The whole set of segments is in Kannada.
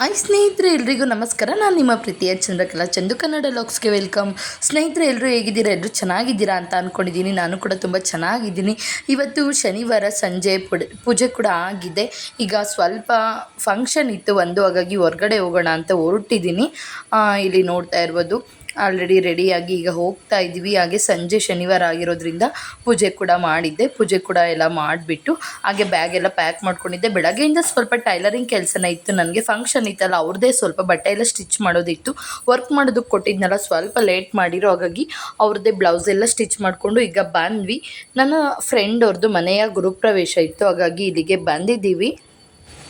ಹಾಯ್ ಸ್ನೇಹಿತರೆ, ಎಲ್ರಿಗೂ ನಮಸ್ಕಾರ. ನಾನು ನಿಮ್ಮ ಪ್ರೀತಿಯ ಚಂದ್ರಕಲಾ ಚಂದು, ಕನ್ನಡ ಲಾಕ್ಸ್ಗೆ ವೆಲ್ಕಮ್. ಸ್ನೇಹಿತರೆ ಎಲ್ಲರೂ ಹೇಗಿದ್ದೀರಾ? ಎಲ್ಲರೂ ಚೆನ್ನಾಗಿದ್ದೀರಾ ಅಂತ ಅಂದ್ಕೊಂಡಿದ್ದೀನಿ ನಾನು ಕೂಡ ತುಂಬ ಚೆನ್ನಾಗಿದ್ದೀನಿ. ಇವತ್ತು ಶನಿವಾರ, ಸಂಜೆ ಪೂಜೆ ಕೂಡ ಆಗಿದೆ. ಈಗ ಸ್ವಲ್ಪ ಫಂಕ್ಷನ್ ಇತ್ತು, ಒಂದು, ಹಾಗಾಗಿ ಹೊರಗಡೆ ಹೋಗೋಣ ಅಂತ ಹೊರಟಿದ್ದೀನಿ. ಇಲ್ಲಿ ನೋಡ್ತಾ ಇರ್ಬೋದು. ಆಲ್ರೆಡಿ ರೆಡಿಯಾಗಿ ಈಗ ಹೋಗ್ತಾ ಇದ್ದೀವಿ. ಹಾಗೆ ಸಂಜೆ ಶನಿವಾರ ಆಗಿರೋದ್ರಿಂದ ಪೂಜೆ ಕೂಡ ಮಾಡಿದ್ದೆ. ಪೂಜೆ ಕೂಡ ಎಲ್ಲ ಮಾಡಿಬಿಟ್ಟು ಹಾಗೆ ಬ್ಯಾಗ್ ಎಲ್ಲ ಪ್ಯಾಕ್ ಮಾಡ್ಕೊಂಡಿದ್ದೆ. ಬೆಳಗ್ಗೆಯಿಂದ ಸ್ವಲ್ಪ ಟೈಲರಿಂಗ್ ಕೆಲಸನ ಇತ್ತು. ನನಗೆ ಫಂಕ್ಷನ್ ಇತ್ತಲ್ಲ ಅವ್ರದ್ದೇ ಸ್ವಲ್ಪ ಬಟ್ಟೆ ಎಲ್ಲ ಸ್ಟಿಚ್ ಮಾಡೋದಿತ್ತು. ವರ್ಕ್ ಮಾಡೋದಕ್ಕೆ ಕೊಟ್ಟಿದ್ನಲ್ಲ, ಸ್ವಲ್ಪ ಲೇಟ್ ಮಾಡಿರೋ ಹಾಗಾಗಿ ಅವ್ರದ್ದೇ ಬ್ಲೌಸ್ ಎಲ್ಲ ಸ್ಟಿಚ್ ಮಾಡಿಕೊಂಡು ಈಗ ಬಂದ್ವಿ. ನನ್ನ ಫ್ರೆಂಡ್ ಅವ್ರದ್ದು ಮನೆಯ ಗೃಹಪ್ರವೇಶ ಇತ್ತು. ಹಾಗಾಗಿ ಇಲ್ಲಿಗೆ ಬಂದಿದ್ದೀವಿ.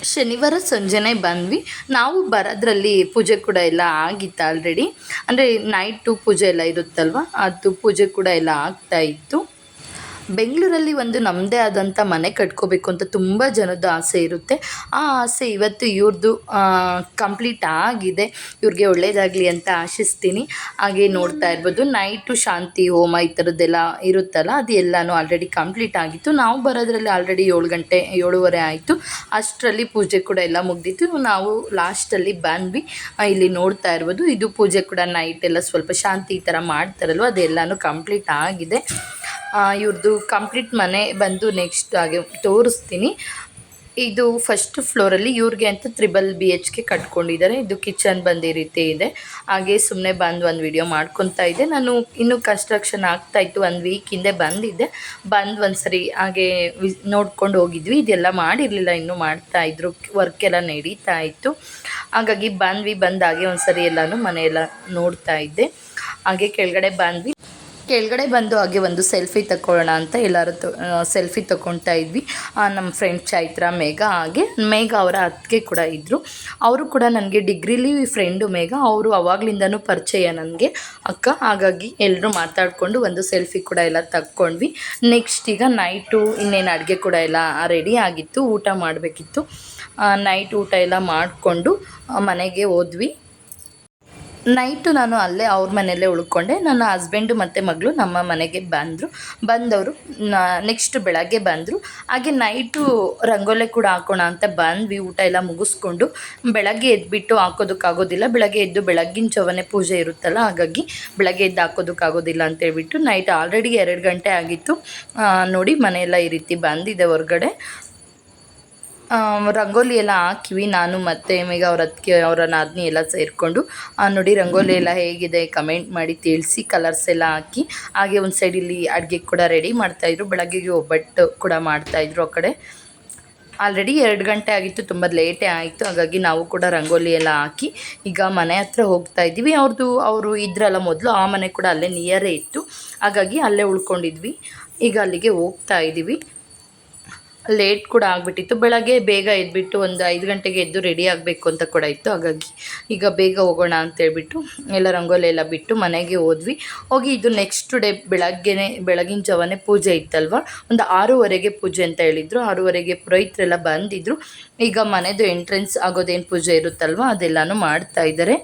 ಶನಿವಾರ ಸಂಜೆನೇ ಬಂದ್ವಿ. ನಾವು ಬರೋದ್ರಲ್ಲಿ ಪೂಜೆ ಕೂಡ ಎಲ್ಲ ಆಗಿತ್ತು ಆಲ್ರೆಡಿ ಅಂದರೆ ನೈಟು ಪೂಜೆ ಎಲ್ಲ ಇರುತ್ತಲ್ವ? ಅದು ಪೂಜೆ ಕೂಡ ಎಲ್ಲ ಆಗ್ತಾ ಇತ್ತು. ಬೆಂಗಳೂರಲ್ಲಿ ಒಂದು ನಮ್ಮದೇ ಆದಂಥ ಮನೆ ಕಟ್ಕೋಬೇಕು ಅಂತ ತುಂಬ ಜನದ ಆಸೆ ಇರುತ್ತೆ. ಆ ಆಸೆ ಇವತ್ತು ಇವ್ರದ್ದು ಕಂಪ್ಲೀಟ್ ಆಗಿದೆ. ಇವ್ರಿಗೆ ಒಳ್ಳೇದಾಗಲಿ ಅಂತ ಆಶಿಸ್ತೀನಿ. ಹಾಗೆ ನೋಡ್ತಾ ಇರ್ಬೋದು. ನೈಟು ಶಾಂತಿ, ಹೋಮ ಈ ಥರದ್ದೆಲ್ಲ ಇರುತ್ತಲ್ಲ, ಅದು ಎಲ್ಲನೂ ಆಲ್ರೆಡಿ ಕಂಪ್ಲೀಟ್ ಆಗಿತ್ತು. ನಾವು ಬರೋದ್ರಲ್ಲಿ ಆಲ್ರೆಡಿ ಏಳು ಗಂಟೆ, ಏಳುವರೆ ಆಯಿತು. ಅಷ್ಟರಲ್ಲಿ ಪೂಜೆ ಕೂಡ ಎಲ್ಲ ಮುಗ್ದಿತ್ತು. ನಾವು ಲಾಸ್ಟಲ್ಲಿ ಬಂದ್ವಿ. ಇಲ್ಲಿ ನೋಡ್ತಾ ಇರ್ಬೋದು. ಇದು ಪೂಜೆ ಕೂಡ ನೈಟ್ ಎಲ್ಲ ಸ್ವಲ್ಪ ಶಾಂತಿ ಈ ಥರ ಮಾಡ್ತಾರಲ್ವ, ಅದೆಲ್ಲನೂ ಕಂಪ್ಲೀಟ್ ಆಗಿದೆ. ಇವ್ರದ್ದು ಕಂಪ್ಲೀಟ್ ಮನೆ ಬಂದು ನೆಕ್ಸ್ಟ್ ಹಾಗೆ ತೋರಿಸ್ತೀನಿ. ಇದು ಫಸ್ಟ್ ಫ್ಲೋರಲ್ಲಿ ಇವ್ರಿಗೆ ಅಂತ ತ್ರಿಬಲ್ ಬಿ ಎಚ್ ಕೆ ಕಟ್ಕೊಂಡಿದ್ದಾರೆ. ಇದು ಕಿಚನ್ ಬಂದು ಈ ರೀತಿ ಇದೆ. ಹಾಗೆ ಸುಮ್ಮನೆ ಬಂದು ಒಂದು ವಿಡಿಯೋ ಮಾಡ್ಕೊತಾ ಇದ್ದೆ. ನಾನು ಇನ್ನೂ ಕನ್ಸ್ಟ್ರಕ್ಷನ್ ಆಗ್ತಾ ಇತ್ತು, ಒಂದು ವೀಕ್ ಹಿಂದೆ ಬಂದಿದ್ದೆ. ಬಂದು ಒಂದು ಸರಿ ಹಾಗೆ ವಿ- ನೋಡ್ಕೊಂಡು ಹೋಗಿದ್ವಿ. ಇದೆಲ್ಲ ಮಾಡಿರಲಿಲ್ಲ, ಇನ್ನೂ ಮಾಡ್ತಾ ಇದ್ರು. ವರ್ಕ್ ಎಲ್ಲ ನಡೀತಾ ಇತ್ತು. ಹಾಗಾಗಿ ಬಂದ್ವಿ, ಬಂದಾಗೆ ಒಂದು ಸರಿ ಎಲ್ಲನೂ ಮನೆಯೆಲ್ಲ ನೋಡ್ತಾ ಇದ್ದೆ. ಹಾಗೆ ಕೆಳಗಡೆ ಬಂದ್ವಿ. ಕೆಳಗಡೆ ಬಂದು ಹಾಗೆ ಒಂದು ಸೆಲ್ಫಿ ತಗೊಳ್ಳೋಣ ಅಂತ ಎಲ್ಲರೂ ಸೆಲ್ಫಿ ತಗೊಳ್ತಾ ಇದ್ವಿ. ನಮ್ಮ ಫ್ರೆಂಡ್ ಚೈತ್ರ, ಮೇಘ, ಹಾಗೆ ಮೇಘ ಅವರ ಅತ್ತಿಗೆ ಕೂಡ ಇದ್ದರು ಅವರು ಕೂಡ ನನಗೆ ಡಿಗ್ರಿಲಿ ಫ್ರೆಂಡು ಮೇಘ. ಅವರು ಅವಾಗ್ಲಿಂದನೂ ಪರಿಚಯ ನನಗೆ. ಅಕ್ಕ, ಹಾಗಾಗಿ ಎಲ್ಲರೂ ಮಾತಾಡಿಕೊಂಡು ಒಂದು ಸೆಲ್ಫಿ ಕೂಡ ಎಲ್ಲ ತಕ್ಕೊಂಡ್ವಿ. ನೆಕ್ಸ್ಟ್ ಈಗ ನೈಟು ಇನ್ನೇನು ಅಡುಗೆ ಕೂಡ ಎಲ್ಲ ರೆಡಿ ಆಗಿತ್ತು. ಊಟ ಮಾಡಬೇಕಿತ್ತು. ನೈಟ್ ಊಟ ಎಲ್ಲ ಮಾಡಿಕೊಂಡು ಮನೆಗೆ ಹೋದ್ವಿ. ನೈಟು ನಾನು ಅಲ್ಲೇ ಅವ್ರ ಮನೆಯಲ್ಲೇ ಉಳ್ಕೊಂಡೆ. ನನ್ನ ಹಸ್ಬೆಂಡು ಮತ್ತು ಮಗಳು ನಮ್ಮ ಮನೆಗೆ ಬಂದರು. ಬಂದವರು ನೆಕ್ಸ್ಟ್ ಬೆಳಗ್ಗೆ ಬಂದರು. ಹಾಗೆ ನೈಟು ರಂಗೋಲೆ ಕೂಡ ಹಾಕೋಣ ಅಂತ ಬಂದ್ವಿ. ಊಟ ಎಲ್ಲ ಮುಗಿಸ್ಕೊಂಡು ಬೆಳಗ್ಗೆ ಎದ್ಬಿಟ್ಟು ಹಾಕೋದಕ್ಕಾಗೋದಿಲ್ಲ. ಬೆಳಗ್ಗೆ ಎದ್ದು ಬೆಳಗ್ಗಿನ ಚವನೆ ಪೂಜೆ ಇರುತ್ತಲ್ಲ, ಹಾಗಾಗಿ ಬೆಳಗ್ಗೆ ಎದ್ದು ಹಾಕೋದಕ್ಕಾಗೋದಿಲ್ಲ ಅಂತ ಹೇಳ್ಬಿಟ್ಟು ನೈಟ್ ಆಲ್ರೆಡಿ ಎರಡು ಗಂಟೆ ಆಗಿತ್ತು. ನೋಡಿ ಮನೆಯೆಲ್ಲ ಈ ರೀತಿ ಬಂದಿದೆ ಹೊರಗಡೆ. ರಂಗೋಲಿ ಎಲ್ಲ ಹಾಕಿವಿ. ನಾನು ಮತ್ತು ಮೇಗ ಅವ್ರ ಅದಕ್ಕೆ ಅವರ ನಾದಿನಿ ಎಲ್ಲ ಸೇರಿಕೊಂಡು. ನೋಡಿ ರಂಗೋಲಿ ಎಲ್ಲ ಹೇಗಿದೆ ಕಮೆಂಟ್ ಮಾಡಿ, ತಿಳಿಸಿ ಕಲರ್ಸ್ ಎಲ್ಲ ಹಾಕಿ. ಹಾಗೆ ಒಂದು ಸೈಡ್ ಇಲ್ಲಿ ಅಡುಗೆ ಕೂಡ ರೆಡಿ ಮಾಡ್ತಾಯಿದ್ರು ಬೆಳಗ್ಗೆಗೆ ಒಬ್ಬಟ್ಟು ಕೂಡ ಮಾಡ್ತಾಯಿದ್ರು ಆ ಕಡೆ. ಆಲ್ರೆಡಿ ಎರಡು ಗಂಟೆ ಆಗಿತ್ತು, ತುಂಬ ಲೇಟೇ ಆಯಿತು. ಹಾಗಾಗಿ ನಾವು ಕೂಡ ರಂಗೋಲಿ ಎಲ್ಲ ಹಾಕಿ ಈಗ ಮನೆ ಹತ್ರ ಹೋಗ್ತಾ ಇದ್ದೀವಿ. ಅವ್ರದ್ದು ಅವರು ಇದ್ರಲ್ಲ ಮೊದಲು, ಆ ಮನೆ ಕೂಡ ಅಲ್ಲೇ ನಿಯರೇ ಇತ್ತು. ಹಾಗಾಗಿ ಅಲ್ಲೇ ಉಳ್ಕೊಂಡಿದ್ವಿ. ಈಗ ಅಲ್ಲಿಗೆ ಹೋಗ್ತಾ ಇದ್ದೀವಿ. ಲೇಟ್ ಕೂಡ ಆಗಿಬಿಟ್ಟಿತ್ತು. ಬೆಳಗ್ಗೆ ಬೇಗ ಎದ್ಬಿಟ್ಟು ಒಂದು ಐದು ಗಂಟೆಗೆ ಎದ್ದು ರೆಡಿ ಆಗಬೇಕು ಅಂತ ಕೂಡ ಇತ್ತು. ಹಾಗಾಗಿ ಈಗ ಬೇಗ ಹೋಗೋಣ ಅಂತೇಳ್ಬಿಟ್ಟು ಎಲ್ಲ ರಂಗೋಲಿ ಎಲ್ಲ ಬಿಟ್ಟು ಮನೆಗೆ ಹೋದ್ವಿ. ಹೋಗಿ ಇದು ನೆಕ್ಸ್ಟ್ ಡೇ ಬೆಳಗ್ಗೆನೆ, ಬೆಳಗಿನ ಜಾವನೇ ಪೂಜೆ ಇತ್ತಲ್ವ? ಒಂದು ಆರೂವರೆಗೆ ಪೂಜೆ ಅಂತ ಹೇಳಿದರು. ಆರೂವರೆಗೆ ಪುರೋಹಿತರೆಲ್ಲ ಬಂದಿದ್ದರು ಈಗ ಮನೆದು ಎಂಟ್ರೆನ್ಸ್ ಆಗೋದೇನು ಪೂಜೆ ಇರುತ್ತಲ್ವ? ಅದೆಲ್ಲನೂ ಮಾಡ್ತಾ ಇದ್ದಾರೆ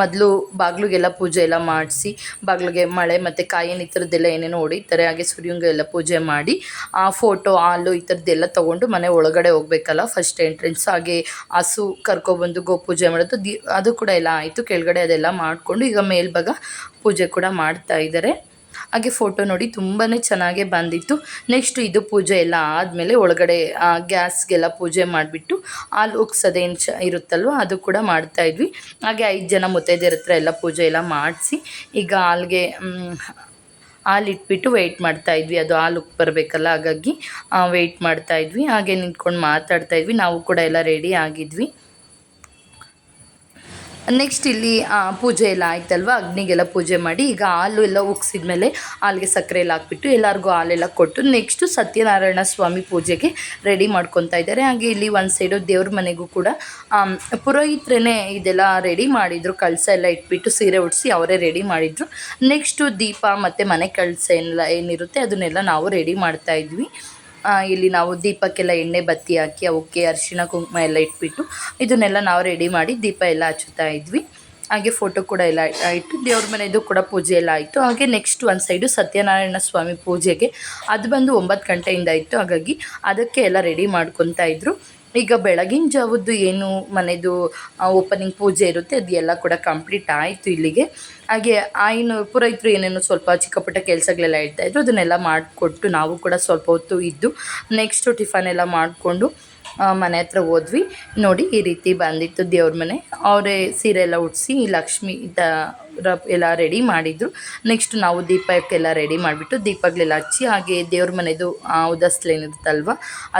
ಮೊದಲು ಬಾಗಿಲಿಗೆಲ್ಲ ಪೂಜೆ ಎಲ್ಲ ಮಾಡಿಸಿ, ಬಾಗಿಲಿಗೆ ಮಳೆ ಮತ್ತು ಕಾಯಿನ ಈ ಥರದ್ದೆಲ್ಲ ಏನೇನೋ ಹೊಡಿತಾರೆ, ಹಾಗೆ ಸೂರ್ಯಂಗ ಎಲ್ಲ ಪೂಜೆ ಮಾಡಿ, ಆ ಫೋಟೋ ಹಾಲು ಈ ಥರದ್ದೆಲ್ಲ ತೊಗೊಂಡು ಮನೆ ಒಳಗಡೆ ಹೋಗ್ಬೇಕಲ್ಲ ಫಸ್ಟ್ ಎಂಟ್ರೆನ್ಸ್ ಹಾಗೆ ಹಸು ಕರ್ಕೊಬಂದು ಗೋ ಪೂಜೆ ಮಾಡೋದು, ದಿ ಅದು ಕೂಡ ಎಲ್ಲ ಆಯಿತು. ಕೆಳಗಡೆ ಅದೆಲ್ಲ ಮಾಡಿಕೊಂಡು ಈಗ ಮೇಲ್ಭಾಗ ಪೂಜೆ ಕೂಡ ಮಾಡ್ತಾ ಇದ್ದಾರೆ. ಹಾಗೆ ಫೋಟೋ ನೋಡಿ ತುಂಬಾ ಚೆನ್ನಾಗೇ ಬಂದಿತ್ತು. ನೆಕ್ಸ್ಟ್ ಇದು ಪೂಜೆ ಎಲ್ಲ ಆದಮೇಲೆ ಒಳಗಡೆ ಗ್ಯಾಸ್ಗೆಲ್ಲ ಪೂಜೆ ಮಾಡಿಬಿಟ್ಟು ಹಾಲು ಉಗ್ಸೋದೇನು ಚ, ಇರುತ್ತಲ್ವ ಅದು ಕೂಡ ಮಾಡ್ತಾ ಇದ್ವಿ. ಹಾಗೆ ಐದು ಜನ ಮುತ್ತೈದೆಯರ ಹತ್ರ ಎಲ್ಲ ಪೂಜೆ ಎಲ್ಲ ಮಾಡಿಸಿ ಈಗ ಹಾಲ್ಗೆ ಹಾಲು ಇಟ್ಬಿಟ್ಟು ವೆಯ್ಟ್ ಮಾಡ್ತಾ ಇದ್ವಿ. ಅದು ಹಾಲು ಬರಬೇಕಲ್ಲ, ಹಾಗಾಗಿ ವೆಯ್ಟ್ ಮಾಡ್ತಾ ಇದ್ವಿ. ಹಾಗೆ ನಿಂತ್ಕೊಂಡು ಮಾತಾಡ್ತಾ ಇದ್ವಿ. ನಾವು ಕೂಡ ಎಲ್ಲ ರೆಡಿ ಆಗಿದ್ವಿ. ನೆಕ್ಸ್ಟ್ ಇಲ್ಲಿ ಪೂಜೆ ಎಲ್ಲ ಆಯ್ತಲ್ವ? ಅಗ್ನಿಗೆಲ್ಲ ಪೂಜೆ ಮಾಡಿ, ಈಗ ಹಾಲು ಎಲ್ಲ ಉಗ್ಸಿದ್ಮೇಲೆ ಹಾಲಿಗೆ ಸಕ್ಕರೆ ಎಲ್ಲ ಹಾಕ್ಬಿಟ್ಟು ಎಲ್ಲರಿಗೂ ಹಾಲೆಲ್ಲ ಕೊಟ್ಟು ನೆಕ್ಸ್ಟು ಸತ್ಯನಾರಾಯಣ ಸ್ವಾಮಿ ಪೂಜೆಗೆ ರೆಡಿ ಮಾಡ್ಕೊತಾ ಇದ್ದಾರೆ. ಹಾಗೆ ಇಲ್ಲಿ ಒಂದು ಸೈಡು ದೇವ್ರ ಮನೆಗೂ ಕೂಡ ಪುರೋಹಿತ್ರೇ ಇದೆಲ್ಲ ರೆಡಿ ಮಾಡಿದರು. ಕಳಸ ಎಲ್ಲ ಇಟ್ಬಿಟ್ಟು ಸೀರೆ ಉಡಿಸಿ ಅವರೇ ರೆಡಿ ಮಾಡಿದರು. ನೆಕ್ಸ್ಟು ದೀಪ ಮತ್ತು ಮನೆ ಕಳಸ ಎಲ್ಲ ಏನಿರುತ್ತೆ ಅದನ್ನೆಲ್ಲ ನಾವು ರೆಡಿ ಮಾಡ್ತಾ ಇದ್ವಿ. ಇಲ್ಲಿ ನಾವು ದೀಪಕ್ಕೆಲ್ಲ ಎಣ್ಣೆ ಬತ್ತಿ ಹಾಕಿ ಅವಕ್ಕೆ ಅರಿಶಿಣ ಕುಂಕುಮ ಎಲ್ಲ ಇಟ್ಬಿಟ್ಟು ಇದನ್ನೆಲ್ಲ ನಾವು ರೆಡಿ ಮಾಡಿ ದೀಪ ಎಲ್ಲ ಹಚ್ಚುತ್ತಾ ಇದ್ವಿ. ಹಾಗೆ ಫೋಟೋ ಕೂಡ ಎಲ್ಲ ಇಟ್ಟು ದೇವ್ರ ಮನೆಯದು ಕೂಡ ಪೂಜೆ ಎಲ್ಲ ಆಯಿತು. ಹಾಗೆ ನೆಕ್ಸ್ಟ್ ಒಂದು ಸೈಡು ಸತ್ಯನಾರಾಯಣ ಸ್ವಾಮಿ ಪೂಜೆಗೆ ಅದು ಬಂದು ಒಂಬತ್ತು ಗಂಟೆಯಿಂದ ಇತ್ತು. ಹಾಗಾಗಿ ಅದಕ್ಕೆ ಎಲ್ಲ ರೆಡಿ ಮಾಡ್ಕೊತಾ ಇದ್ರು. ಈಗ ಬೆಳಗಿನ ಜಾವದ್ದು ಏನು ಮನೆದು ಓಪನಿಂಗ್ ಪೂಜೆ ಇರುತ್ತೆ ಅದು ಎಲ್ಲ ಕೂಡ ಕಂಪ್ಲೀಟ್ ಆಯಿತು ಇಲ್ಲಿಗೆ. ಹಾಗೆ ಆಯಿನ ಪುರೋಹಿತರು ಏನೇನು ಸ್ವಲ್ಪ ಚಿಕ್ಕ ಪುಟ್ಟ ಕೆಲಸಗಳೆಲ್ಲ ಇಡ್ತಾಯಿದ್ರು ಅದನ್ನೆಲ್ಲ ಮಾಡಿಕೊಟ್ಟು ನಾವು ಕೂಡ ಸ್ವಲ್ಪ ಹೊತ್ತು ಇದ್ದು ನೆಕ್ಸ್ಟು ಟಿಫನ್ ಎಲ್ಲ ಮಾಡಿಕೊಂಡು ಮನೆ ಹತ್ರ ಹೋದ್ವಿ. ನೋಡಿ ಈ ರೀತಿ ಬಂದಿತ್ತು ದೇವ್ರ ಮನೆ. ಅವರೇ ಸೀರೆ ಎಲ್ಲ ಉಡಿಸಿ ಲಕ್ಷ್ಮಿ ದ ಎಲ್ಲ ರೆಡಿ ಮಾಡಿದ್ರು. ನೆಕ್ಸ್ಟ್ ನಾವು ದೀಪಕ್ಕೆಲ್ಲ ರೆಡಿ ಮಾಡಿಬಿಟ್ಟು ದೀಪಗಳೆಲ್ಲ ಹಚ್ಚಿ, ಹಾಗೆ ದೇವ್ರ ಮನೆದು ಉದಸ್ಲೇನಿರುತ್ತಲ್ವ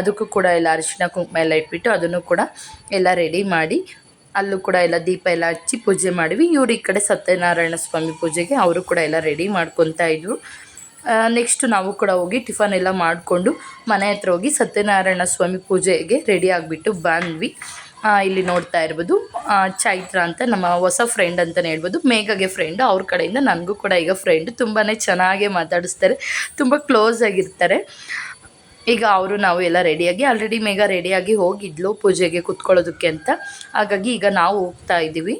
ಅದಕ್ಕೂ ಕೂಡ ಎಲ್ಲ ಅರಿಶಿನ ಕುಂಕುಮ ಎಲ್ಲ ಇಟ್ಬಿಟ್ಟು ಅದನ್ನು ಕೂಡ ಎಲ್ಲ ರೆಡಿ ಮಾಡಿ, ಅಲ್ಲೂ ಕೂಡ ಎಲ್ಲ ದೀಪ ಎಲ್ಲ ಹಚ್ಚಿ ಪೂಜೆ ಮಾಡಿವಿ ಇವರು ಈ ಕಡೆ ಸತ್ಯನಾರಾಯಣ ಸ್ವಾಮಿ ಪೂಜೆಗೆ ಅವರು ಕೂಡ ಎಲ್ಲ ರೆಡಿ ಮಾಡ್ಕೊತಾ ಇದ್ರು. ನೆಕ್ಸ್ಟ್ ನಾವು ಕೂಡ ಹೋಗಿ ಟಿಫನ್ ಎಲ್ಲ ಮಾಡಿಕೊಂಡು ಮನೆ ಹತ್ರ ಹೋಗಿ ಸತ್ಯನಾರಾಯಣ ಸ್ವಾಮಿ ಪೂಜೆಗೆ ರೆಡಿ ಆಗಿಬಿಟ್ಟು ಬಂದ್ವಿ. ಇಲ್ಲಿ ನೋಡ್ತಾ ಇರ್ಬೋದು ಚೈತ್ರ ಅಂತ ನಮ್ಮ ಹೊಸ ಫ್ರೆಂಡ್ ಅಂತಲೇ ಹೇಳ್ಬೋದು, ಮೇಘಗೆ ಫ್ರೆಂಡ್ ಅವ್ರ ಕಡೆಯಿಂದ ನನಗೂ ಕೂಡ ಈಗ ಫ್ರೆಂಡ್ ತುಂಬಾ ಚೆನ್ನಾಗೆ ಮಾತಾಡಿಸ್ತಾರೆ, ತುಂಬ ಕ್ಲೋಸ್ ಆಗಿರ್ತಾರೆ. ಈಗ ಅವರು ನಾವು ಎಲ್ಲ ರೆಡಿಯಾಗಿ ಆಲ್ರೆಡಿ ಮೇಘ ರೆಡಿಯಾಗಿ ಹೋಗಿದ್ಲು ಪೂಜೆಗೆ ಕುತ್ಕೊಳ್ಳೋದಕ್ಕೆ ಅಂತ. ಹಾಗಾಗಿ ಈಗ ನಾವು ಹೋಗ್ತಾ ಇದ್ದೀವಿ.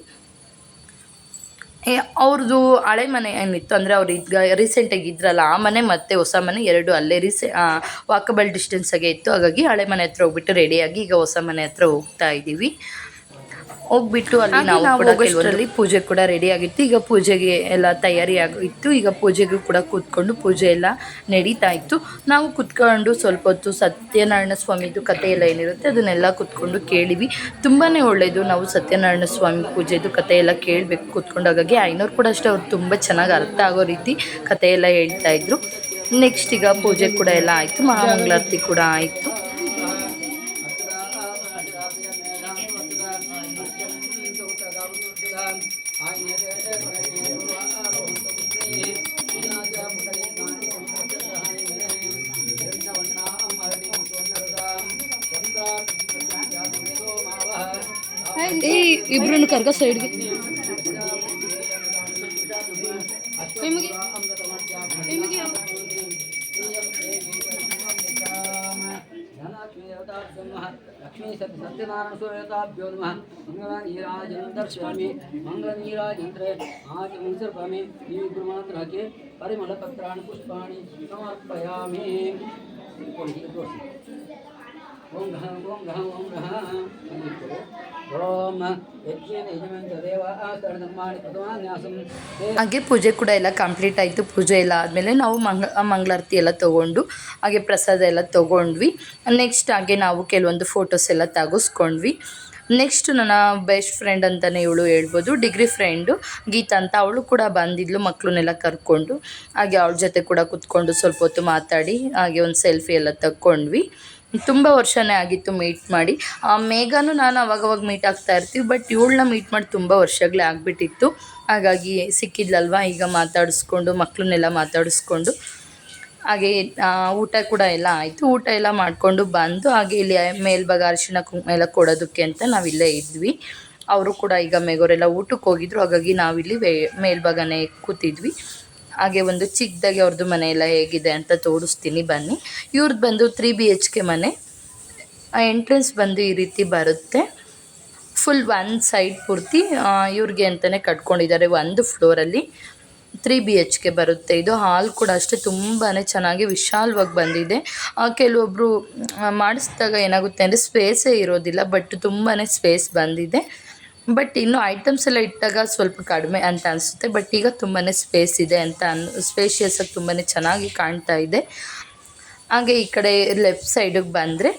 ಅವ್ರದ್ದು ಹಳೆ ಮನೆ ಏನಿತ್ತು? ಅಂದರೆ ಅವ್ರು ಇದ್ಗ ರೀಸೆಂಟಾಗಿ ಇದ್ರಲ್ಲ, ಆ ಮನೆ ಮತ್ತು ಹೊಸ ಮನೆ ಎರಡು ಅಲ್ಲೇ ರೀಸೆ ವಾಕಬಲ್ ಡಿಸ್ಟೆನ್ಸಾಗೆ ಇತ್ತು. ಹಾಗಾಗಿ ಹಳೆ ಮನೆ ಹತ್ರ ಹೋಗ್ಬಿಟ್ಟು ರೆಡಿಯಾಗಿ ಈಗ ಹೊಸ ಮನೆ ಹತ್ರ ಹೋಗ್ತಾ ಇದ್ದೀವಿ ಹೋಗ್ಬಿಟ್ಟು ಅಲ್ಲಿ ನಾವು ಕೂಡ ಕೆಲವೊಂದರಲ್ಲಿ ಪೂಜೆ ಕೂಡ ರೆಡಿ ಆಗಿತ್ತು. ಈಗ ಪೂಜೆಗೆ ಎಲ್ಲ ತಯಾರಿ ಆಗಿತ್ತು ಈಗ ಪೂಜೆಗೂ ಕೂಡ ಕೂತ್ಕೊಂಡು ಪೂಜೆ ಎಲ್ಲ ನಡೀತಾ ಇತ್ತು. ನಾವು ಕುತ್ಕೊಂಡು ಸ್ವಲ್ಪ ಹೊತ್ತು ಸತ್ಯನಾರಾಯಣ ಸ್ವಾಮಿದು ಕಥೆ ಎಲ್ಲ ಏನಿರುತ್ತೆ ಅದನ್ನೆಲ್ಲ ಕುತ್ಕೊಂಡು ಕೇಳಿವಿ ತುಂಬಾ ಒಳ್ಳೆಯದು ನಾವು ಸತ್ಯನಾರಾಯಣ ಸ್ವಾಮಿ ಪೂಜೆದು ಕಥೆ ಎಲ್ಲ ಕೇಳಬೇಕು ಕೂತ್ಕೊಂಡು ಹಾಗಾಗಿ ಐನೂರು ಕೂಡ ಅಷ್ಟೇ ಅವ್ರು ತುಂಬ ಚೆನ್ನಾಗಿ ಅರ್ಥ ಆಗೋ ರೀತಿ ಕಥೆ ಎಲ್ಲ ಹೇಳ್ತಾ ಇದ್ರು. ನೆಕ್ಸ್ಟ್ ಈಗ ಪೂಜೆ ಕೂಡ ಎಲ್ಲ ಆಯಿತು. ಮಹಾಮಂಗಳಾರತಿ ಕೂಡ ಆಯಿತು. ಇಬ್ರನ್ನು ಕರ್ಗ ಸೈಡ್ಗೆ ಲಕ್ಷ್ಮೀ ಸತ್ಯ ಸತ್ಯನಾರಾಯಣ ಸೂರ್ಯತಾಭ್ಯೋ ನಮಃ ಮಂಗಳ ನೀರಾಜನ ದರ್ಶಯಾಮಿ ಮಂಗಳ ನೀರಾಜಂತ್ರೆ ಆಚಮನ ಸರ್ಪಾಮಿ ಈ ಗುರುಮಾತ್ರ ಹಾಕಿ ಪರಿಮಳ ಪತ್ರಾಣಿ ಪುಷ್ಪಾಣಿ ಸಮರ್ಪಯಾಮಿ ಹಾಗೆ ಪೂಜೆ ಕೂಡ ಎಲ್ಲ ಕಂಪ್ಲೀಟ್ ಆಯಿತು. ಪೂಜೆ ಎಲ್ಲ ಆದಮೇಲೆ ನಾವು ಮಂಗ ಮಂಗಳಾರತಿ ಎಲ್ಲ ತೊಗೊಂಡು, ಹಾಗೆ ಪ್ರಸಾದ ಎಲ್ಲ ತೊಗೊಂಡ್ವಿ. ನೆಕ್ಸ್ಟ್ ಹಾಗೆ ನಾವು ಕೆಲವೊಂದು ಫೋಟೋಸ್ ಎಲ್ಲ ತೆಗೆಸ್ಕೊಂಡ್ವಿ. ನೆಕ್ಸ್ಟ್ ನನ್ನ ಬೆಸ್ಟ್ ಫ್ರೆಂಡ್ ಅಂತಲೇ ಇವಳು ಹೇಳ್ಬೋದು. ಡಿಗ್ರಿ ಫ್ರೆಂಡು ಗೀತಾ ಅಂತ ಅವಳು ಕೂಡ ಬಂದಿದ್ಲು ಮಕ್ಕಳನ್ನೆಲ್ಲ ಕರ್ಕೊಂಡು. ಹಾಗೆ ಅವಳ ಜೊತೆ ಕೂಡ ಕುತ್ಕೊಂಡು ಸ್ವಲ್ಪ ಹೊತ್ತು ಮಾತಾಡಿ, ಹಾಗೆ ಒಂದು ಸೆಲ್ಫಿ ಎಲ್ಲ ತಕ್ಕೊಂಡ್ವಿ. ತುಂಬ ವರ್ಷನೇ ಆಗಿತ್ತು ಮೀಟ್ ಮಾಡಿ. ಮೇಘನೂ ನಾನು ಅವಾಗವಾಗ ಮೀಟ್ ಆಗ್ತಾ ಇರ್ತೀವಿ, ಬಟ್ ಇವಳನ್ನ ಮೀಟ್ ಮಾಡಿ ತುಂಬ ವರ್ಷಗಳೇ ಆಗಿಬಿಟ್ಟಿತ್ತು. ಹಾಗಾಗಿ ಸಿಕ್ಕಿದ್ಲಲ್ವ? ಈಗ ಮಾತಾಡಿಸ್ಕೊಂಡು ಮಕ್ಕಳನ್ನೆಲ್ಲ ಮಾತಾಡಿಸ್ಕೊಂಡು. ಹಾಗೆ ಊಟ ಕೂಡ ಎಲ್ಲ ಆಯಿತು. ಊಟ ಎಲ್ಲ ಮಾಡಿಕೊಂಡು ಬಂದು, ಹಾಗೆ ಇಲ್ಲಿ ಮೇಲ್ಭಾಗ ಅರಿಶಿಣ ಕುಂಕುಮ ಎಲ್ಲ ಕೊಡೋದಕ್ಕೆ ಅಂತ ನಾವಿಲ್ಲೇ ಇದ್ವಿ. ಅವರು ಕೂಡ ಈಗ ಮೇಗೋರೆಲ್ಲ ಊಟಕ್ಕೆ ಹೋಗಿದ್ರು. ಹಾಗಾಗಿ ನಾವಿಲ್ಲಿ ವೇ, ಮೇಲ್ಭಾಗನೇ ಕೂತಿದ್ವಿ. ಹಾಗೆ ಒಂದು ಚಿಕ್ಕದಾಗಿ ಅವ್ರದ್ದು ಮನೆ ಎಲ್ಲ ಹೇಗಿದೆ ಅಂತ ತೋರಿಸ್ತೀನಿ, ಬನ್ನಿ. ಇವ್ರದ್ದು ಬಂದು ತ್ರೀ ಬಿ ಎಚ್ ಕೆ ಮನೆ. ಎಂಟ್ರೆನ್ಸ್ ಬಂದು ಈ ರೀತಿ ಬರುತ್ತೆ. ಫುಲ್ ಒನ್ ಸೈಡ್ ಪೂರ್ತಿ ಇವ್ರಿಗೆ ಅಂತಲೇ ಕಟ್ಕೊಂಡಿದ್ದಾರೆ ಒಂದು ಫ್ಲೋರಲ್ಲಿ ತ್ರೀ ಬಿ ಎಚ್ ಕೆ ಬರುತ್ತೆ. ಇದು ಹಾಲ್ ಕೂಡ ಅಷ್ಟೇ ತುಂಬಾ ಚೆನ್ನಾಗಿ ವಿಶಾಲವಾಗಿ ಬಂದಿದೆ. ಕೆಲವೊಬ್ಬರು ಮಾಡಿಸಿದಾಗ ಏನಾಗುತ್ತೆ ಅಂದರೆ ಸ್ಪೇಸೇ ಇರೋದಿಲ್ಲ ಬಟ್ ತುಂಬಾ ಸ್ಪೇಸ್ ಬಂದಿದೆ. ಬಟ್ ಇನ್ನು ಐಟಮ್ಸ್ ಎಲ್ಲ ಇಟ್ಟಾಗ ಸ್ವಲ್ಪ ಕಡಿಮೆ ಅಂತ ಅನಿಸುತ್ತೆ. ಬಟ್ ಈಗ ತುಂಬಾ ಸ್ಪೇಸ್ ಇದೆ ಅಂತ ಅನ್ ಸ್ಪೇಷಿಯಸ್ ಆಗಿ ತುಂಬಾ ಚೆನ್ನಾಗಿ ಕಾಣ್ತಾ ಇದೆ. ಹಾಗೆ ಈ ಕಡೆ ಲೆಫ್ಟ್ ಸೈಡಿಗೆ ಬಂದರೆ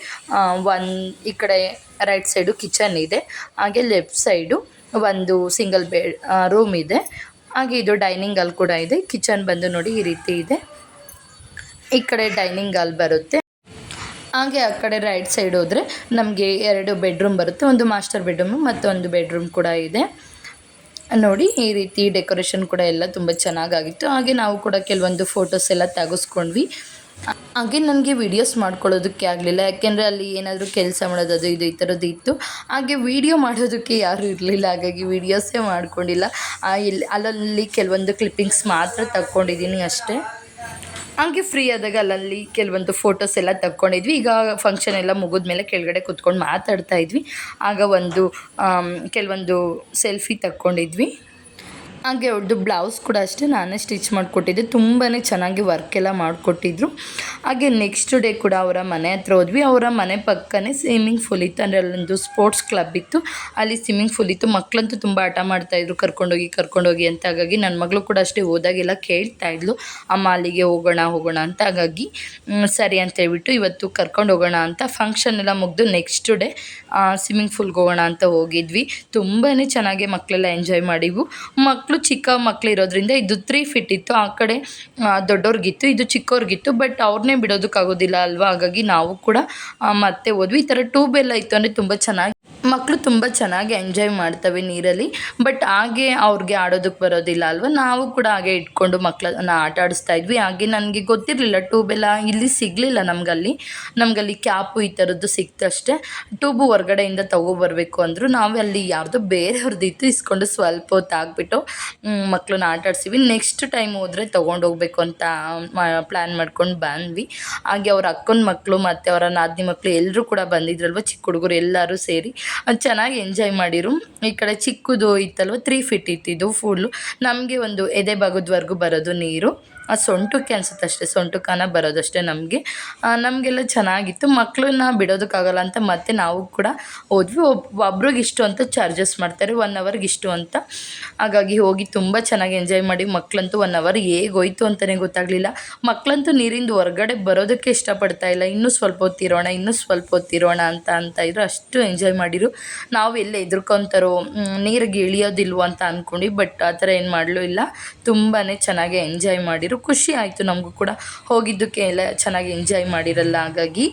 ಒನ್ ಈ ಕಡೆ ರೈಟ್ ಸೈಡು ಕಿಚನ್ ಇದೆ. ಹಾಗೆ ಲೆಫ್ಟ್ ಸೈಡು ಒಂದು ಸಿಂಗಲ್ ಬೆಡ್ ರೂಮ್ ಇದೆ. ಹಾಗೆ ಇದು ಡೈನಿಂಗ್ ಹಾಲ್ ಕೂಡ ಇದೆ. ಕಿಚನ್ ಬಂದು ನೋಡಿ ಈ ರೀತಿ ಇದೆ. ಈ ಕಡೆ ಡೈನಿಂಗ್ ಹಾಲ್ ಬರುತ್ತೆ. ಹಾಗೆ ಆ ಕಡೆ ರೈಟ್ ಸೈಡ್ ಹೋದರೆ ನಮಗೆ ಎರಡು ಬೆಡ್ರೂಮ್ ಬರುತ್ತೆ. ಒಂದು ಮಾಸ್ಟರ್ ಬೆಡ್ರೂಮು ಮತ್ತು ಒಂದು ಬೆಡ್ರೂಮ್ ಕೂಡ ಇದೆ. ನೋಡಿ, ಈ ರೀತಿ ಡೆಕೋರೇಷನ್ ಕೂಡ ಎಲ್ಲ ತುಂಬ ಚೆನ್ನಾಗಾಗಿತ್ತು. ಹಾಗೆ ನಾವು ಕೂಡ ಕೆಲವೊಂದು ಫೋಟೋಸ್ ಎಲ್ಲ ತೆಗೆಸ್ಕೊಂಡ್ವಿ. ಹಾಗೆ ನನಗೆ ವಿಡಿಯೋಸ್ ಮಾಡ್ಕೊಳ್ಳೋದಕ್ಕೆ ಆಗಲಿಲ್ಲ. ಯಾಕೆಂದರೆ ಅಲ್ಲಿ ಏನಾದರೂ ಕೆಲಸ ಮಾಡೋದು ಅದು ಇದು ಈ ಥರದ್ದು ಇತ್ತು. ಹಾಗೆ ವೀಡಿಯೋ ಮಾಡೋದಕ್ಕೆ ಯಾರೂ ಇರಲಿಲ್ಲ. ಹಾಗಾಗಿ ವೀಡಿಯೋಸೇ ಮಾಡ್ಕೊಂಡಿಲ್ಲ. ಇಲ್ಲಿ ಅಲ್ಲಲ್ಲಿ ಕೆಲವೊಂದು ಕ್ಲಿಪ್ಪಿಂಗ್ಸ್ ಮಾತ್ರ ತಗೊಂಡಿದ್ದೀನಿ ಅಷ್ಟೇ. ಹಾಗೆ ಫ್ರೀ ಆದಾಗ ಅಲ್ಲಲ್ಲಿ ಕೆಲವೊಂದು ಫೋಟೋಸ್ ಎಲ್ಲ ತಕ್ಕೊಂಡಿದ್ವಿ. ಈಗ ಫಂಕ್ಷನ್ ಎಲ್ಲ ಮುಗಿದ್ಮೇಲೆ ಕೆಳಗಡೆ ಕುತ್ಕೊಂಡು ಮಾತಾಡ್ತಾ ಇದ್ವಿ. ಆಗ ಒಂದು ಕೆಲವೊಂದು ಸೆಲ್ಫಿ ತಕ್ಕೊಂಡಿದ್ವಿ. ಹಾಗೆ ಅವ್ರದ್ದು ಬ್ಲೌಸ್ ಕೂಡ ಅಷ್ಟೇ ನಾನೇ ಸ್ಟಿಚ್ ಮಾಡಿಕೊಟ್ಟಿದ್ದೆ. ತುಂಬಾ ಚೆನ್ನಾಗಿ ವರ್ಕ್ ಎಲ್ಲ ಮಾಡಿಕೊಟ್ಟಿದ್ರು. ಹಾಗೆ ನೆಕ್ಸ್ಟ್ ಡೇ ಕೂಡ ಅವರ ಮನೆ ಹತ್ರ ಹೋದ್ವಿ. ಅವರ ಮನೆ ಪಕ್ಕನೇ ಸ್ವಿಮ್ಮಿಂಗ್ ಫುಲ್ ಇತ್ತು. ಅಂದರೆ ಅಲ್ಲೊಂದು ಸ್ಪೋರ್ಟ್ಸ್ ಕ್ಲಬ್ ಇತ್ತು. ಅಲ್ಲಿ ಸ್ವಿಮ್ಮಿಂಗ್ ಫುಲ್ ಇತ್ತು. ಮಕ್ಕಳಂತೂ ತುಂಬ ಆಟ ಮಾಡ್ತಾಯಿದ್ರು ಕರ್ಕೊಂಡೋಗಿ ಕರ್ಕೊಂಡೋಗಿ ಅಂತ ಹಾಗಾಗಿ ನನ್ನ ಮಗಳು ಕೂಡ ಅಷ್ಟೇ ಹೋದಾಗೆಲ್ಲ ಕೇಳ್ತಾ ಇದ್ಲು. ಅಮ್ಮ, ಅಲ್ಲಿಗೆ ಹೋಗೋಣ ಹೋಗೋಣ ಅಂತ ಹಾಗಾಗಿ ಸರಿ ಅಂತ ಹೇಳ್ಬಿಟ್ಟು ಇವತ್ತು ಕರ್ಕೊಂಡು ಹೋಗೋಣ ಅಂತ ಫಂಕ್ಷನ್ ಎಲ್ಲ ಮುಗಿದು ನೆಕ್ಸ್ಟ್ ಡೇ ಸ್ವಿಮ್ಮಿಂಗ್ ಫೂಲ್ಗೆ ಹೋಗೋಣ ಅಂತ ಹೋಗಿದ್ವಿ. ತುಂಬಾ ಚೆನ್ನಾಗಿ ಮಕ್ಕಳೆಲ್ಲ ಎಂಜಾಯ್ ಮಾಡಿವು. ಮಕ್ಕಳು ಚಿಕ್ಕ ಮಕ್ಕಳು ಇರೋದ್ರಿಂದ ಇದು ತ್ರೀ ಫಿಟ್ ಇತ್ತು. ಆ ಕಡೆ ದೊಡ್ಡವ್ರಿಗಿತ್ತು ಇದು ಚಿಕ್ಕವ್ರಿಗಿತ್ತು ಬಟ್ ಅವ್ರನ್ನೇ ಬಿಡೋದಕ್ಕಾಗೋದಿಲ್ಲ ಅಲ್ವಾ? ಹಾಗಾಗಿ ನಾವು ಕೂಡ ಮತ್ತೆ ಹೋದ್ವಿ. ಈ ಥರ ಟ್ಯೂಬ್ ಎಲ್ಲ ಇತ್ತು ಅಂದರೆ ತುಂಬ ಚೆನ್ನಾಗಿ ಮಕ್ಕಳು ತುಂಬ ಚೆನ್ನಾಗಿ ಎಂಜಾಯ್ ಮಾಡ್ತವೆ ನೀರಲ್ಲಿ ಬಟ್ ಹಾಗೆ ಅವ್ರಿಗೆ ಆಡೋದಕ್ಕೆ ಬರೋದಿಲ್ಲ ಅಲ್ವಾ? ನಾವು ಕೂಡ ಹಾಗೆ ಇಟ್ಕೊಂಡು ಮಕ್ಕಳನ್ನ ಆಟ ಆಡಿಸ್ತಾ ಇದ್ವಿ. ಹಾಗೆ ನನಗೆ ಗೊತ್ತಿರಲಿಲ್ಲ ಟ್ಯೂಬ್ ಎಲ್ಲ ಇಲ್ಲಿ ಸಿಗಲಿಲ್ಲ ನಮಗಲ್ಲಿ. ನಮಗಲ್ಲಿ ಕ್ಯಾಪು ಈ ಥರದ್ದು ಸಿಕ್ತಷ್ಟೇ ಟ್ಯೂಬು ಹೊರಗಡೆಯಿಂದ ತೊಗೊಬರ್ಬೇಕು ಅಂದರು. ನಾವು ಅಲ್ಲಿ ಯಾರ್ದೋ ಬೇರೆಯವ್ರದ್ದು ಇತ್ತು, ಇಸ್ಕೊಂಡು ಸ್ವಲ್ಪ ಹೊತ್ತು ಆಗಿಬಿಟ್ಟು ಮಕ್ಕಳನ್ನ ಆಟ ಆಡ್ಸಿವಿ. ನೆಕ್ಸ್ಟ್ ಟೈಮ್ ಹೋದರೆ ತೊಗೊಂಡೋಗ್ಬೇಕು ಅಂತ ಪ್ಲ್ಯಾನ್ ಮಾಡ್ಕೊಂಡು ಬಂದ್ವಿ. ಹಾಗೆ ಅವ್ರ ಅಕ್ಕನ ಮಕ್ಕಳು ಮತ್ತು ಅವರ ನಾದಿನಿ ಮಕ್ಕಳು ಎಲ್ಲರೂ ಕೂಡ ಬಂದಿದ್ರಲ್ವ? ಚಿಕ್ಕ ಹುಡುಗರು ಎಲ್ಲರೂ ಸೇರಿ. ಅದ್ ಚೆನ್ನಾಗಿ ಎಂಜಾಯ್ ಮಾಡಿರು. ಈ ಕಡೆ ಚಿಕ್ಕದು ಇತ್ತಲ್ವ ತ್ರೀ ಫೀಟ್ ಇತ್ತಿದ್ದು ಫುಲ್ಲು ನಮಗೆ ಒಂದು ಎದೆ ಭಾಗದ್ವರ್ಗೂ ಬರೋದು ನೀರು. ಆ ಸೊಂಟಕ್ಕೆ ಅನ್ಸುತ್ತೆ ಅಷ್ಟೇ ಸೊಂಟಕ್ಕನ ಬರೋದಷ್ಟೇ ನಮಗೆ. ನಮಗೆಲ್ಲ ಚೆನ್ನಾಗಿತ್ತು. ಮಕ್ಕಳನ್ನ ಬಿಡೋದಕ್ಕಾಗಲ್ಲ ಅಂತ ಮತ್ತೆ ನಾವು ಕೂಡ ಹೋದ್ವಿ. ಒಬ್ಬ ಒಬ್ರಿಗೆ ಇಷ್ಟು ಅಂತ ಚಾರ್ಜಸ್ ಮಾಡ್ತಾರೆ ಒನ್ ಅವರ್ಗೆ ಇಷ್ಟು ಅಂತ. ಹಾಗಾಗಿ ಹೋಗಿ ತುಂಬ ಚೆನ್ನಾಗಿ ಎಂಜಾಯ್ ಮಾಡಿ ಮಕ್ಕಳಂತೂ ಒನ್ ಅವರ್ ಹೇಗೆ ಹೋಯ್ತು ಅಂತಲೇ ಗೊತ್ತಾಗಲಿಲ್ಲ. ಮಕ್ಕಳಂತೂ ನೀರಿಂದ ಹೊರಗಡೆ ಬರೋದಕ್ಕೆ ಇಷ್ಟಪಡ್ತಾ ಇಲ್ಲ. ಇನ್ನೂ ಸ್ವಲ್ಪ ಹೊತ್ತಿರೋಣ ಇನ್ನೂ ಸ್ವಲ್ಪ ಹೊತ್ತಿರೋಣ ಅಂತ ಅಂತ ಇದ್ರು. ಅಷ್ಟು ಎಂಜಾಯ್ ಮಾಡಿರು. ನಾವು ಎಲ್ಲ ಎದುರ್ಕೊತಾರೋ ನೀರಿಗೆ ಇಳಿಯೋದಿಲ್ವೋ ಅಂತ ಅಂದ್ಕೊಂಡು ಬಟ್ ಆ ಥರ ಏನು ಮಾಡಲೂ ಇಲ್ಲ. ತುಂಬಾ ಚೆನ್ನಾಗಿ ಎಂಜಾಯ್ ಮಾಡಿರು. ಖುಷಿ ಆಯಿತು ನಮಗೂ ಕೂಡ. ಹೋಗಿದ್ದಕ್ಕೆ ಎಲ್ಲ ಚೆನ್ನಾಗಿ ಎಂಜಾಯ್ ಮಾಡಿರಲ್ಲ, ಹಾಗಾಗಿ.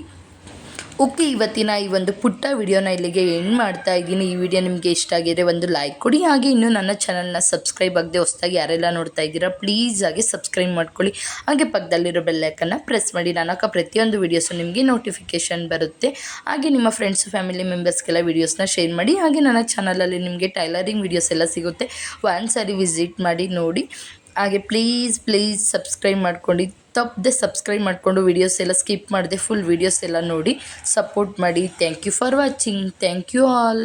ಉಪ್ಪಿ ಇವತ್ತಿನ ಈ ಒಂದು ಪುಟ್ಟ ವಿಡಿಯೋನ ಇಲ್ಲಿಗೆ ಎಂಡ್ ಮಾಡ್ತಾ ಇದ್ದೀನಿ. ಈ ವಿಡಿಯೋ ನಿಮಗೆ ಇಷ್ಟ ಆಗಿದೆ ಒಂದು ಲೈಕ್ ಕೊಡಿ. ಹಾಗೆ ಇನ್ನೂ ನನ್ನ ಚಾನಲ್ನ ಸಬ್ಸ್ಕ್ರೈಬ್ ಆಗದೆ ಹೊಸದಾಗಿ ಯಾರೆಲ್ಲ ನೋಡ್ತಾ ಇದ್ದೀರಾ ಪ್ಲೀಸ್ ಆಗಿ ಸಬ್ಸ್ಕ್ರೈಬ್ ಮಾಡ್ಕೊಳ್ಳಿ. ಹಾಗೆ ಪಕ್ಕದಲ್ಲಿರೋ ಬೆಲ್ಲೈಕನ್ನು ಪ್ರೆಸ್ ಮಾಡಿ. ನಾನು ಪ್ರತಿಯೊಂದು ವೀಡಿಯೋಸು ನಿಮಗೆ ನೋಟಿಫಿಕೇಷನ್ ಬರುತ್ತೆ. ಹಾಗೆ ನಿಮ್ಮ ಫ್ರೆಂಡ್ಸ್ ಫ್ಯಾಮಿಲಿ ಮೆಂಬರ್ಸ್ಗೆಲ್ಲ ವೀಡಿಯೋಸ್ನ ಶೇರ್ ಮಾಡಿ. ಹಾಗೆ ನನ್ನ ಚಾನಲಲ್ಲಿ ನಿಮಗೆ ಟೈಲರಿಂಗ್ ವೀಡಿಯೋಸ್ ಎಲ್ಲ ಸಿಗುತ್ತೆ. ಒಂದು ಸಾರಿ ವಿಸಿಟ್ ಮಾಡಿ, ನೋಡಿ. ಹಾಗೆ ಪ್ಲೀಸ್ ಪ್ಲೀಸ್ ಸಬ್ಸ್ಕ್ರೈಬ್ ಮಾಡ್ಕೊಂಡು, ತಪ್ಪದೆ ಸಬ್ಸ್ಕ್ರೈಬ್ ಮಾಡಿಕೊಂಡು ವೀಡಿಯೋಸ್ ಎಲ್ಲ ಸ್ಕಿಪ್ ಮಾಡಿದೆ ಫುಲ್ ವೀಡಿಯೋಸ್ ಎಲ್ಲ ನೋಡಿ ಸಪೋರ್ಟ್ ಮಾಡಿ. Thank you for watching thank you all